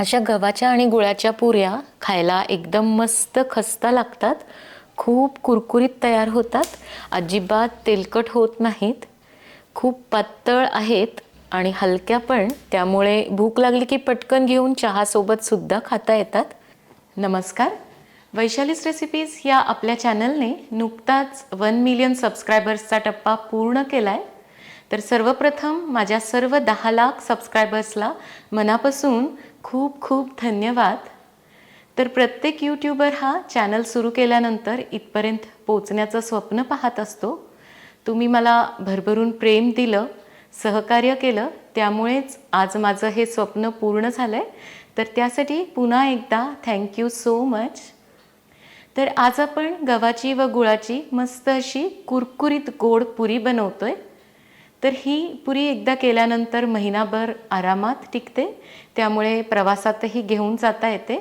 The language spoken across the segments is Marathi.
अशा गव्हाच्या आणि गुळाच्या पुऱ्या खायला एकदम मस्त खस्ता लागतात. खूप कुरकुरीत तयार होतात. अजिबात तेलकट होत नाहीत. खूप पातळ आहेत आणि हलक्या पण. त्यामुळे भूक लागली की पटकन घेऊन चहासोबतसुद्धा खाता येतात. नमस्कार. वैशालीस रेसिपीज या आपल्या चॅनलने नुकताच वन मिलियन सबस्क्रायबर्सचा टप्पा पूर्ण केला आहे तर सर्वप्रथम माझ्या सर्व दहा लाख सबस्क्रायबर्सला मनापासून खूप खूप धन्यवाद. तर प्रत्येक यूट्यूबर हा चॅनल सुरू केल्यानंतर इथपर्यंत पोचण्याचं स्वप्न पाहत असतो. तुम्ही मला भरभरून प्रेम दिलं सहकार्य केलं त्यामुळेच आज माझं हे स्वप्न पूर्ण झालं आहे तर त्यासाठी पुन्हा एकदा थँक्यू सो मच तर आज आपण गव्हाची व गुळाची मस्त अशी कुरकुरीत गोड पुरी बनवतो आहे तर ही पुरी एकदा केल्यानंतर महिनाभर आरामात टिकते. त्यामुळे प्रवासातही घेऊन जाता येते.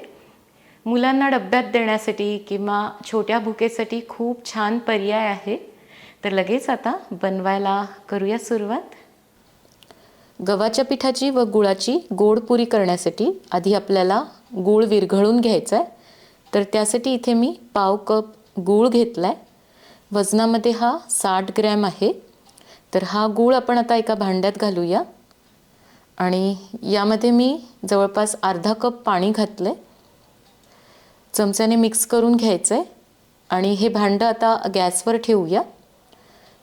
मुलांना डब्यात देण्यासाठी किंवा छोट्या भुकेसाठी खूप छान पर्याय आहे. तर लगेच आता बनवायला करूया सुरुवात. गव्हाच्या पिठाची व गुळाची गोड पुरी करण्यासाठी आधी आपल्याला गूळ विरघळून घ्यायचा आहे तर त्यासाठी इथे मी पाव कप गूळ घेतला आहे वजनामध्ये हा साठ ग्रॅम आहे. तर हा गूळ आपण आता एका भांड्यात घालूया. आणि यामध्ये मी जवळपास अर्धा कप पाणी घातलं आहे चमच्याने मिक्स करून घ्यायचं आहे आणि हे भांडं आता गॅसवर ठेवूया.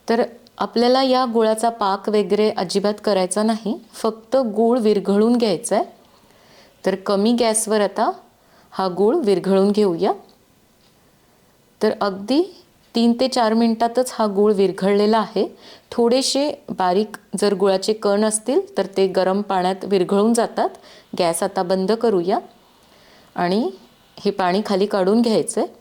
तर आपल्याला या गुळाचा पाक वगैरे अजिबात करायचा नाही. फक्त गूळ विरघळून घ्यायचा आहे तर कमी गॅसवर आता हा गूळ विरघळून घेऊया. तर अगदी तीन ते चार मिनटातच हा गूळ विरघळलेला आहे. थोडेसे बारीक जर गुळाचे कण असतील तर ते गरम पाण्यात विरघळून जातात. गॅस आता बंद करूया. आणि हे पाणी खाली काढून घ्यायचं. आहे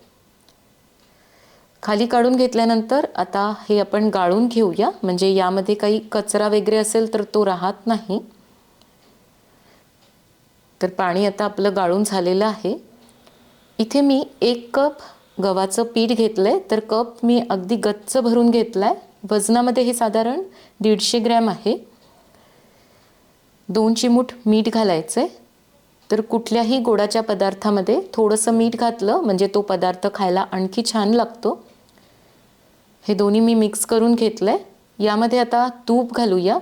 खाली काढून घेतल्यानंतर आता हे आपण गाळून घेऊया. म्हणजे यामध्ये काही कचरा वगैरे असेल तर तो राहत नाही. तर पाणी आता आपलं गाळून झालेलं आहे. इथे मी एक कप गव्हाचं पीठ घेतलं आहे तर कप मी अगदी गच्च भरून घेतला आहे वजनामध्ये हे साधारण दीडशे ग्रॅम आहे. दोन चिमूट मीठ घालायचं आहे तर कुठल्याही गोडाच्या पदार्थामध्ये थोडंसं मीठ घातलं म्हणजे तो पदार्थ खायला आणखी छान लागतो. हे दोन्ही मी मिक्स करून घेतलं आहे यामध्ये आता तूप घालूया.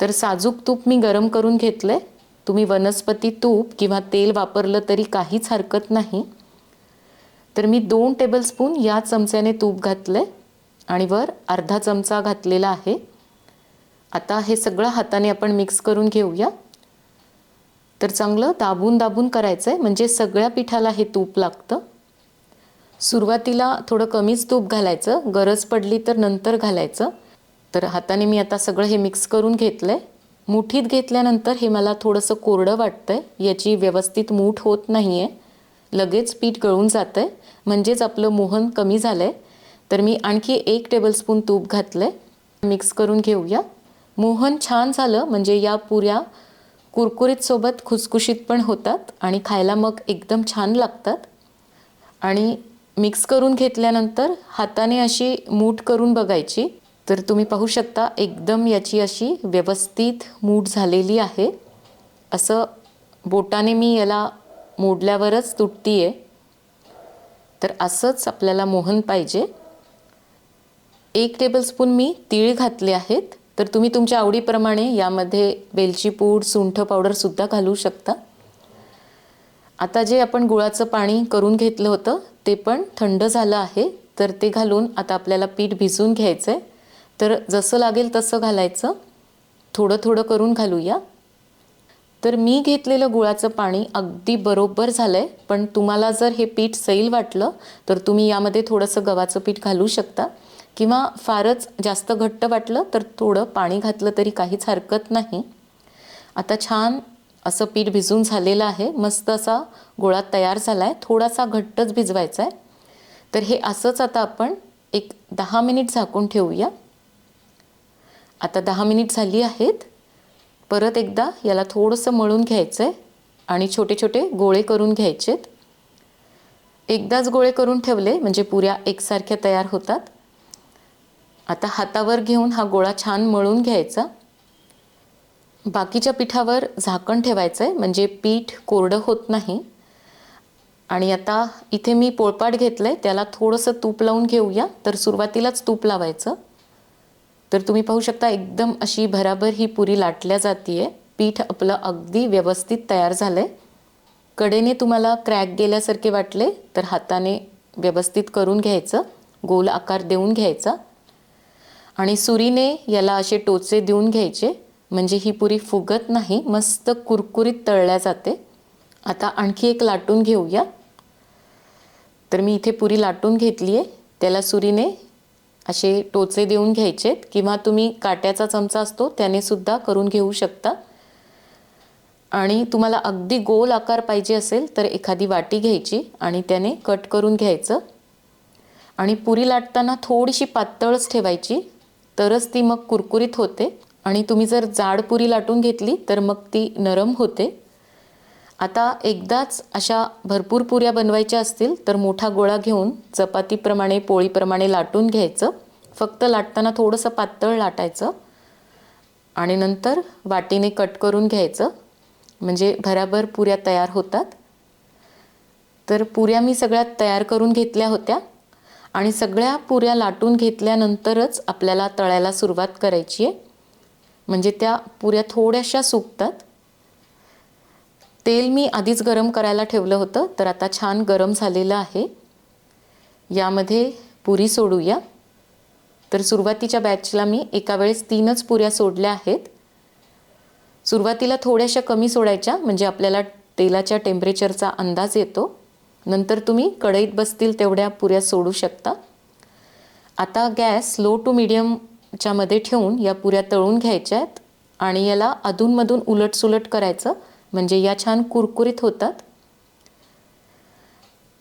तर साजूक तूप मी गरम करून घेतलं आहे तुम्ही वनस्पती तूप किंवा तेल वापरलं तरी काहीच हरकत नाही. तर मी दोन टेबलस्पून या चमच्याने तूप घातलं आहे आणि वर अर्धा चमचा घातलेला आहे. आता हे सगळं हाताने आपण मिक्स करून घेऊया. तर चांगलं दाबून दाबून करायचं आहे म्हणजे सगळ्या पिठाला हे तूप लागतं. सुरुवातीला थोडं कमीच तूप घालायचं गरज पडली तर नंतर घालायचं. तर हाताने मी आता सगळं हे मिक्स करून घेतलं आहे मुठीत घेतल्यानंतर हे मला थोडंसं कोरडं वाटतं आहे याची व्यवस्थित मूठ होत नाही आहे लगेच पीठ गळून जातं आहे म्हणजेच आपलं मोहन कमी झालं आहे तर मी आणखी एक टेबलस्पून तूप घातलं आहे मिक्स करून घेऊया. मोहन छान झालं. म्हणजे या पुऱ्या कुरकुरीतसोबत खुसखुशीत पण होतात आणि खायला मग एकदम छान लागतात. आणि मिक्स करून घेतल्यानंतर हाताने अशी मूठ करून बघायची. तर तुम्ही पाहू शकता एकदम याची अशी व्यवस्थित मूठ झालेली आहे. असं बोटाने मी याला मोडल्यावरच तुटती आहे तर असंच आपल्याला मोहन पाहिजे. एक टेबलस्पून मी तीळ घातले आहेत. तर तुम्ही तुमच्या आवडीप्रमाणे यामध्ये वेलची पूड सुंठ पावडरसुद्धा घालू शकता. आता जे आपण गुळाचं पाणी करून घेतलं होतं ते पण थंड झालं आहे. तर ते घालून आता आपल्याला पीठ भिजून घ्यायचं आहे तर जसं लागेल तसं घालायचं. थोडं थोडं करून घालूया. तर मी घेतलेलं गुळाचं पाणी अगदी बरोबर झालं आहे पण तुम्हाला जर हे पीठ सैल वाटलं तर तुम्ही यामध्ये थोडंसं गव्हाचं पीठ घालू शकता. किंवा फारच जास्त घट्ट वाटलं तर थोडं पाणी घातलं तरी काहीच हरकत नाही. आता छान असं पीठ भिजून झालेलं आहे. मस्त असा गोळा तयार झाला आहे थोडासा घट्टच भिजवायचा आहे तर हे असंच आता आपण एक दहा मिनिट झाकून ठेवूया. आता दहा मिनिट झाली आहेत. परत एकदा याला थोडंसं मळून घ्यायचं आहे आणि छोटे छोटे गोळे करून घ्यायचेत. एकदाच गोळे करून ठेवले म्हणजे पुऱ्या एकसारख्या तयार होतात. आता हातावर घेऊन हा गोळा छान मळून घ्यायचा. बाकीच्या पिठावर झाकण ठेवायचं आहे म्हणजे पीठ कोरडं होत नाही. आणि आता इथे मी पोळपाट घेतलं आहे त्याला थोडंसं तूप लावून घेऊया. तर सुरुवातीलाच तूप लावायचं. तर तुम्ही पाहू शकता एकदम अशी भराभर ही पुरी लाटल्या जाते पीठ आपलं अगदी व्यवस्थित तयार झालं आहे कडेने तुम्हाला क्रॅक गेल्यासारखे वाटले तर हाताने व्यवस्थित करून घ्यायचं. गोल आकार देऊन घ्यायचा. आणि सुरीने याला असे टोचे देऊन घ्यायचे. म्हणजे ही पुरी फुगत नाही मस्त कुरकुरीत तळल्या जाते. आता आणखी एक लाटून घेऊया. तर मी इथे पुरी लाटून घेतली आहे त्याला सुरीने असे टोचे देऊन घ्यायचेत किंवा तुम्ही काट्याचा चमचा असतो त्याने सुद्धा करून घेऊ शकता. आणि तुम्हाला अगदी गोल आकार पाहिजे असेल तर एखादी वाटी घ्यायची आणि त्याने कट करून घ्यायचं. आणि पुरी लाटताना थोडीशी पातळच ठेवायची तरच ती मग कुरकुरीत होते. आणि तुम्ही जर जाड पुरी लाटून घेतली तर मग ती नरम होते. आता एकदाच अशा भरपूर पुऱ्या बनवायच्या असतील तर मोठा गोळा घेऊन चपातीप्रमाणे पोळीप्रमाणे लाटून घ्यायचं. फक्त लाटताना थोडंसं पातळ लाटायचं. आणि नंतर वाटीने कट करून घ्यायचं. म्हणजे भराभर पुऱ्या तयार होतात. तर पुऱ्या मी सगळ्या तयार करून घेतल्या होत्या. आणि सगळ्या पुऱ्या लाटून घेतल्यानंतरच आपल्याला तळायला सुरुवात करायची आहे. म्हणजे त्या पुऱ्या थोड्याशा सुकतात. तेल मी आधीच गरम करायला ठेवलं होतं तर आता छान गरम झालेलं आहे. यामध्ये पुरी सोडूया. तर सुरुवातीच्या बॅचला मी एका वेळेस तीनच पुऱ्या सोडल्या आहेत. सुरुवातीला थोड्याशा कमी सोडायच्या म्हणजे आपल्याला तेलाच्या टेम्परेचरचा अंदाज येतो. नंतर तुम्ही कढईत बसतील तेवढ्या पुऱ्या सोडू शकता. आता गॅस लो टू मीडियमच्यामध्ये ठेवून या पुऱ्या तळून घ्यायच्या आहेत आणि याला अधूनमधून उलटसुलट करायचं. म्हणजे या छान कुरकुरीत होतात.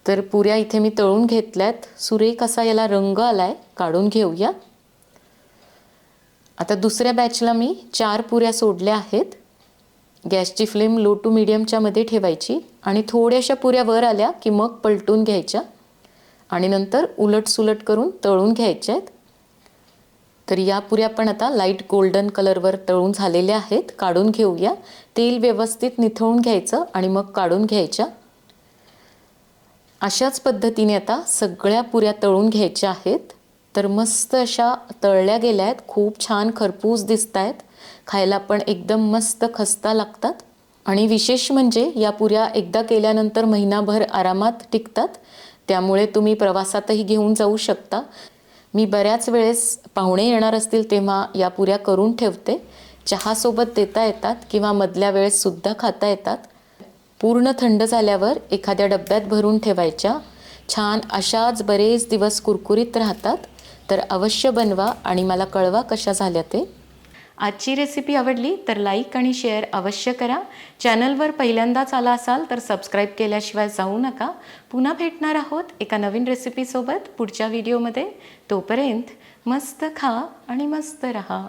तर पुऱ्या इथे मी तळून घेतल्यात. सुरेख असा याला रंग आलाय काढून घेऊया. आता दुसऱ्या बॅचला मी चार पुऱ्या सोडल्या आहेत. गॅसची फ्लेम लो टू मिडियमच्या मध्ये ठेवायची आणि थोड्याशा पुऱ्या वर आल्या की मग पलटून घ्यायच्या. आणि नंतर उलट सुलट करून तळून घ्यायच्या आहेत. तर या पुऱ्या पण आता लाइट गोल्डन कलरवर तळून झालेल्या आहेत. काढून घेऊया. तेल व्यवस्थित निथळून घ्यायचं आणि मग काढून घ्यायच्या. अशाच पद्धतीने आता सगळ्या पुऱ्या तळून घ्यायच्या आहेत. तर मस्त अशा तळल्या गेल्या आहेत. खूप छान खरपूस दिसत आहेत खायला पण एकदम मस्त खस्ता लागतात. आणि विशेष म्हणजे या पुऱ्या एकदा केल्यानंतर महिनाभर आरामात टिकतात. त्यामुळे तुम्ही प्रवासातही घेऊन जाऊ शकता. मी बऱ्याच वेळेस पाहुणे येणार असतील तेव्हा या पुऱ्या करून ठेवते. चहासोबत देता येतात किंवा मधल्या वेळेससुद्धा खाता येतात. पूर्ण थंड झाल्यावर एखाद्या डब्यात भरून ठेवायच्या. छान अशाच बरेच दिवस कुरकुरीत राहतात. तर अवश्य बनवा आणि मला कळवा कशा झाल्या ते. आजची रेसिपी आवडली तर लाईक आणि शेअर अवश्य करा. चॅनलवर पहिल्यांदाच आला असाल तर सबस्क्राईब केल्याशिवाय जाऊ नका. पुन्हा भेटणार आहोत एका नवीन रेसिपीसोबत पुढच्या व्हिडिओमध्ये तोपर्यंत मस्त खा आणि मस्त रहा.